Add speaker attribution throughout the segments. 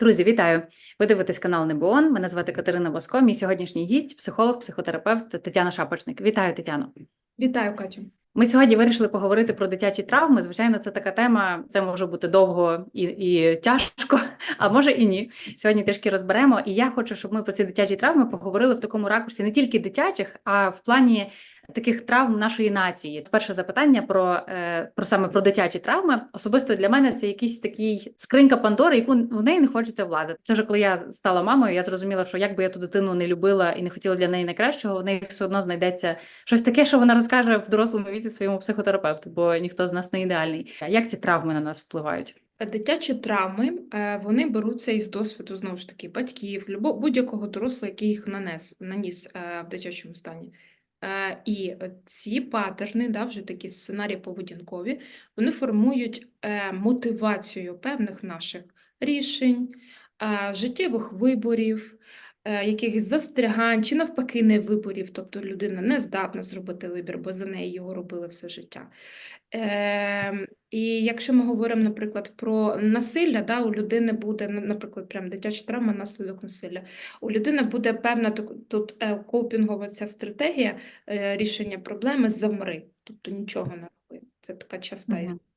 Speaker 1: Друзі, вітаю! Ви дивитесь канал Небоон. Мене звати Катерина Боско. Мій сьогоднішній гість, психолог, психотерапевт Тетяна Шапочник. Вітаю, Тетяно.
Speaker 2: Вітаю, Катю.
Speaker 1: Ми сьогодні вирішили поговорити про дитячі травми. Звичайно, це така тема. Це може бути довго і, і тяжко, а може і ні. Сьогодні трішки розберемо. І я хочу, щоб ми про ці дитячі травми поговорили в такому ракурсі не тільки дитячих, а в плані таких травм нашої нації. Перше запитання про, е, про саме про дитячі травми. Особисто для мене це якийсь такий скринька Пандори, яку в неї не хочеться владити. Це вже коли я стала мамою, я зрозуміла, що як би я ту дитину не любила і не хотіла для неї найкращого, в неї все одно знайдеться щось таке, що вона розкаже в дорослому віці своєму психотерапевту, бо ніхто з нас не ідеальний. Як ці травми на нас впливають?
Speaker 2: Дитячі травми е, вони беруться із досвіду знову ж таки батьків, будь-якого дорослого, який їх нанес, наніс е, в дитячому стані. Е, І ці паттерни, да, вже такі сценарії поведінкові, вони формують е, мотивацію певних наших рішень, е, життєвих виборів, якихось застрягань чи навпаки не виборів, тобто людина не здатна зробити вибір, бо за неї його робили все життя. Ем, І якщо ми говоримо, наприклад, про насилля, да, у людини буде, на- наприклад, прям дитяча травма, наслідок насилля. У людини буде певна тут е, копінгова ця стратегія е, рішення проблеми замри, тобто нічого не роби. Це така часта історія.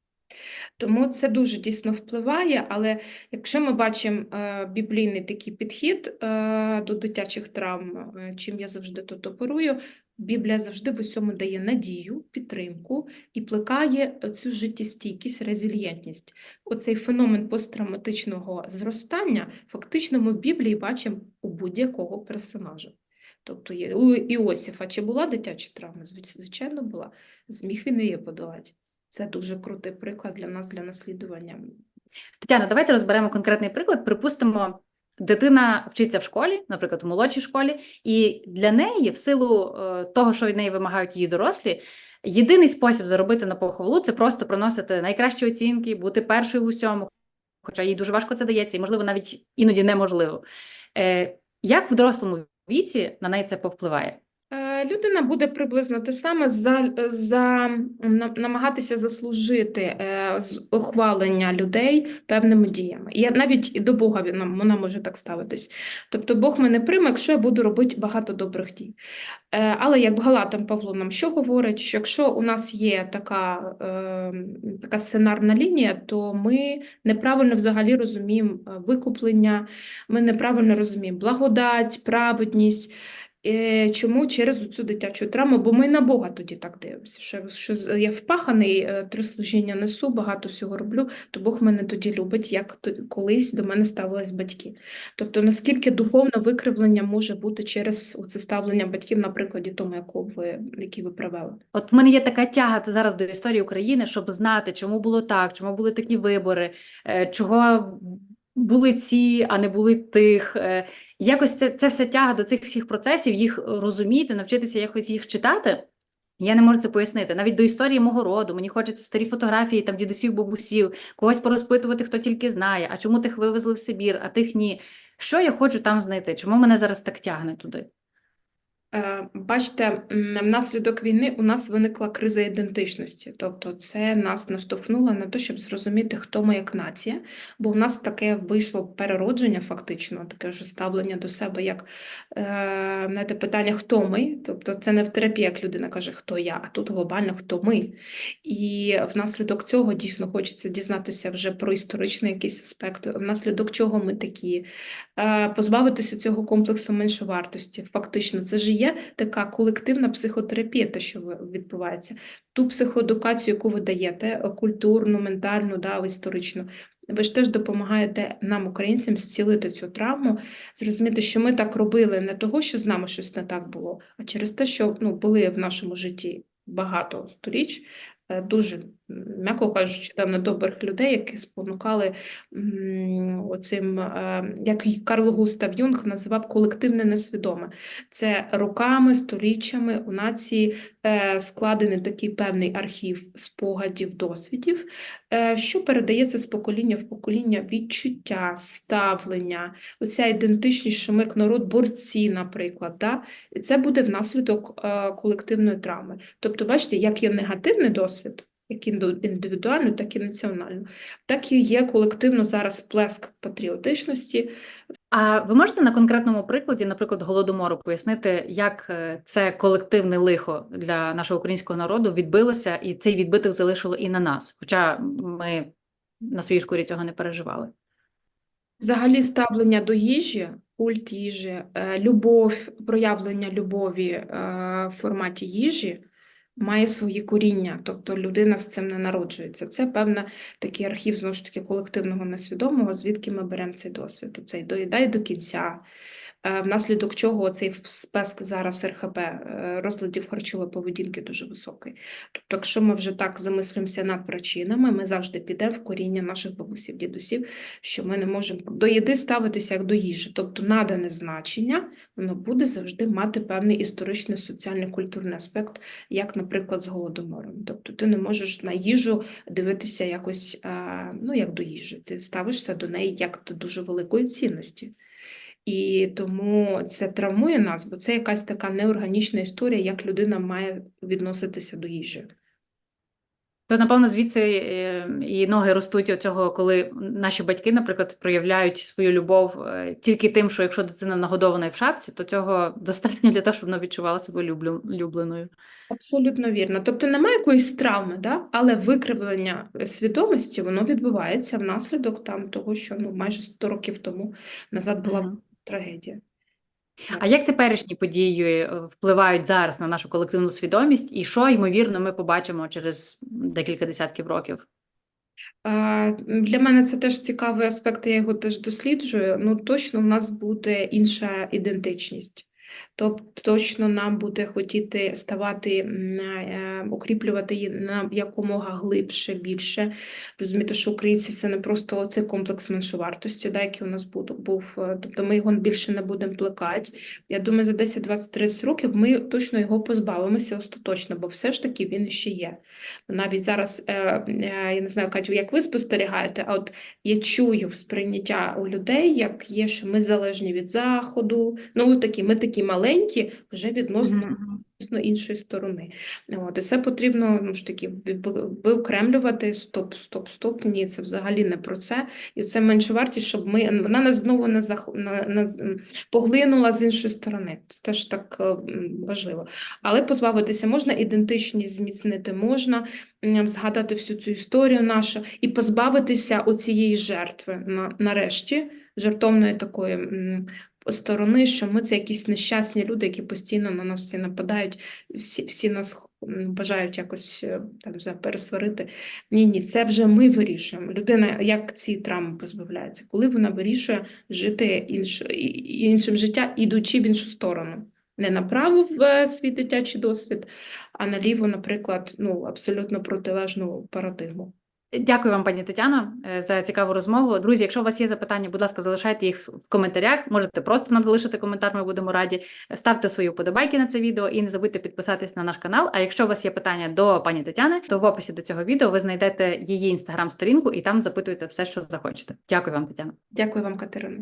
Speaker 2: Тому це дуже дійсно впливає, але якщо ми бачимо е, біблійний такий підхід е, до дитячих травм, е, чим я завжди тут оперую, Біблія завжди в усьому дає надію, підтримку і плекає цю життєстійкість, резильєнтність. Оцей феномен посттравматичного зростання фактично ми в Біблії бачимо у будь-якого персонажа. Тобто у Іосифа чи була дитяча травма? Звичайно, була. Зміг він її подолати. Це дуже крутий приклад для нас, для наслідування.
Speaker 1: Тетяно, давайте розберемо конкретний приклад. Припустимо, дитина вчиться в школі, наприклад, в молодшій школі, і для неї, в силу е, того, що від неї вимагають її дорослі, єдиний спосіб заробити на похвалу це просто приносити найкращі оцінки, бути першою в усьому, хоча їй дуже важко це дається, і можливо навіть іноді неможливо. Е, Як в дорослому віці на неї це повпливає?
Speaker 2: Людина буде приблизно те саме за, за намагатися заслужити е, з ухвалення людей певними діями. І навіть і до Бога нам- вона може так ставитись. Тобто Бог мене прийме, якщо я буду робити багато добрих дій. Е, Але як Галатам Павло нам що говорить, що якщо у нас є така, е, така сценарна лінія, то ми неправильно взагалі розуміємо викуплення, ми неправильно розуміємо благодать, праведність. Е, Чому через цю дитячу травму? Бо ми на Бога тоді так дивимося. Що, що я впаханий, е, три служіння несу, багато всього роблю, то Бог мене тоді любить, як то- колись до мене ставились батьки. Тобто, наскільки духовне викривлення може бути через це ставлення батьків на прикладі тому, яку ви, який ви привели?
Speaker 1: От в мене є така тяга зараз до історії України, щоб знати, чому було так, чому були такі вибори, е, чого були ці, а не були тих. Е, Якось це, це все тяга до цих всіх процесів, їх розуміти, навчитися якось їх читати. Я не можу це пояснити. Навіть до історії мого роду. Мені хочеться старі фотографії там дідусів, бабусів, когось порозпитувати, хто тільки знає, а чому тих вивезли в Сибір, а тих ні. Що я хочу там знайти? Чому мене зараз так тягне туди?
Speaker 2: Е, Бачите, внаслідок війни у нас виникла криза ідентичності. Тобто це нас наштовхнуло на те, щоб зрозуміти, хто ми як нація, бо в нас таке вийшло переродження, фактично, таке вже ставлення до себе, як е, знаєте, питання, хто ми. Тобто це не в терапії, як людина каже, хто я, а тут глобально хто ми. І внаслідок цього дійсно хочеться дізнатися вже про історичний якийсь аспект, внаслідок чого ми такі, е, позбавитися цього комплексу меншовартості. Фактично, це ж і є така колективна психотерапія, те, що відбувається. Ту психоедукацію, яку ви даєте, е, культурну, ментальну, да, історичну. Ви ж теж допомагаєте нам, українцям, зцілити цю травму, зрозуміти, що ми так робили не того, що з нами щось не так було, а через те, що ну, були в нашому житті багато сторіч, е, дуже, м'яко кажучи, там недобрих людей, які спонукали оцим, е, як Карл Густав Юнг називав колективне несвідоме. Це роками, сторіччями у нації е, складений такий певний архів спогадів, досвідів, е, що передається з покоління в покоління відчуття, ставлення, оця ідентичність, що ми як народ борці, наприклад. Да? І це буде внаслідок колективної травми. Тобто, бачите, як є негативний досвід, як індивідуальну, так і національну. Так і є колективно зараз плеск патріотичності.
Speaker 1: А ви можете на конкретному прикладі, наприклад, голодомору, пояснити, як е, це колективне лихо для нашого українського народу відбилося, і цей відбиток залишило і на нас, хоча ми на своїй шкурі цього не переживали.
Speaker 2: Взагалі ставлення до їжі, культ їжі, е, любов, проявлення любові е, в форматі їжі має свої коріння, тобто людина з цим не народжується. Це певна такий архів, знову ж таки, колективного несвідомого, звідки ми беремо цей досвід. Цей доїдай до кінця, внаслідок чого цей списк зараз РХП, е, розладів харчової поведінки дуже високий. Тобто, якщо ми вже так замислюємося над причинами, ми завжди підемо в коріння наших бабусів, дідусів, що ми не можемо до їди ставитися як до їжі. Тобто надане значення, воно буде завжди мати певний історичний, соціальний, культурний аспект, як, наприклад, з голодомором. Тобто ти не можеш на їжу дивитися якось, ну, як до їжі. Ти ставишся до неї як до дуже великої цінності. І тому це травмує нас, бо це якась така неорганічна історія, як людина має відноситися до їжі.
Speaker 1: То, напевно, звідси е, і ноги ростуть от цього, коли наші батьки, наприклад, проявляють свою любов е, тільки тим, що якщо дитина нагодована і в шапці, то цього достатньо для того, щоб вона відчувала себе люблю- улюбленою.
Speaker 2: Абсолютно вірно. Тобто немає якоїсь травми, да? але викривлення свідомості воно відбувається внаслідок там того, що ну майже 100 років тому назад була. Трагедія.
Speaker 1: А як теперішні події е, впливають зараз на нашу колективну свідомість, і що, ймовірно, ми побачимо через декілька десятків років?
Speaker 2: Для мене це теж цікавий аспект, я його теж досліджую. Ну, точно в нас буде інша ідентичність. Тобто точно нам буде хотіти ставати, е, укріплювати її на якомога глибше, більше. Розуміти, що українці це не просто цей комплекс меншовартості, да, який у нас був, е, Тобто ми його більше не будемо плекати. Я думаю, за 10, 20, 30 років ми точно його позбавимося остаточно, бо все ж таки він ще є. Навіть зараз, е, е, я не знаю, Катю, як ви спостерігаєте, а от я чую сприйняття у людей, як є, що ми залежні від Заходу. Ну, такі, ми такі маленькі, вже відносно
Speaker 1: Мгм.
Speaker 2: відносно іншої сторони. От, і це потрібно ну, ж таки ви- ви- виокремлювати, стоп, стоп, стоп, ні, це взагалі не про це. І це менше вартість, щоб ми, вона нас знову не, зах... на, на, поглинула з іншої сторони. Це теж так е, важливо. Але позбавитися можна, ідентичність зміцнити можна, згадати всю цю історію нашу і позбавитися оцієї жертви на, нарешті, жертовної такої сторони, що ми це якісь нещасні люди, які постійно на нас всі нападають, всі, всі нас бажають якось е, там пересварити. Ні, ні, це вже ми вирішуємо. Людина як ці травми позбавляється, коли вона вирішує жити інш, іншим життя, ідучи в іншу сторону. Не направо в е, свій дитячий досвід, а наліво, наприклад, ну, абсолютно протилежну парадигму.
Speaker 1: Дякую вам, пані Тетяно, е, за цікаву розмову. Друзі, якщо у вас є запитання, будь ласка, залишайте їх в коментарях. Можете просто нам залишити коментар, ми будемо раді. Ставте свої вподобайки на це відео і не забудьте підписатись на наш канал. А якщо у вас є питання до пані Тетяни, то в описі до цього відео ви знайдете її інстаграм-сторінку і там запитуєте все, що захочете. Дякую вам, Тетяно.
Speaker 2: Дякую вам, Катерина.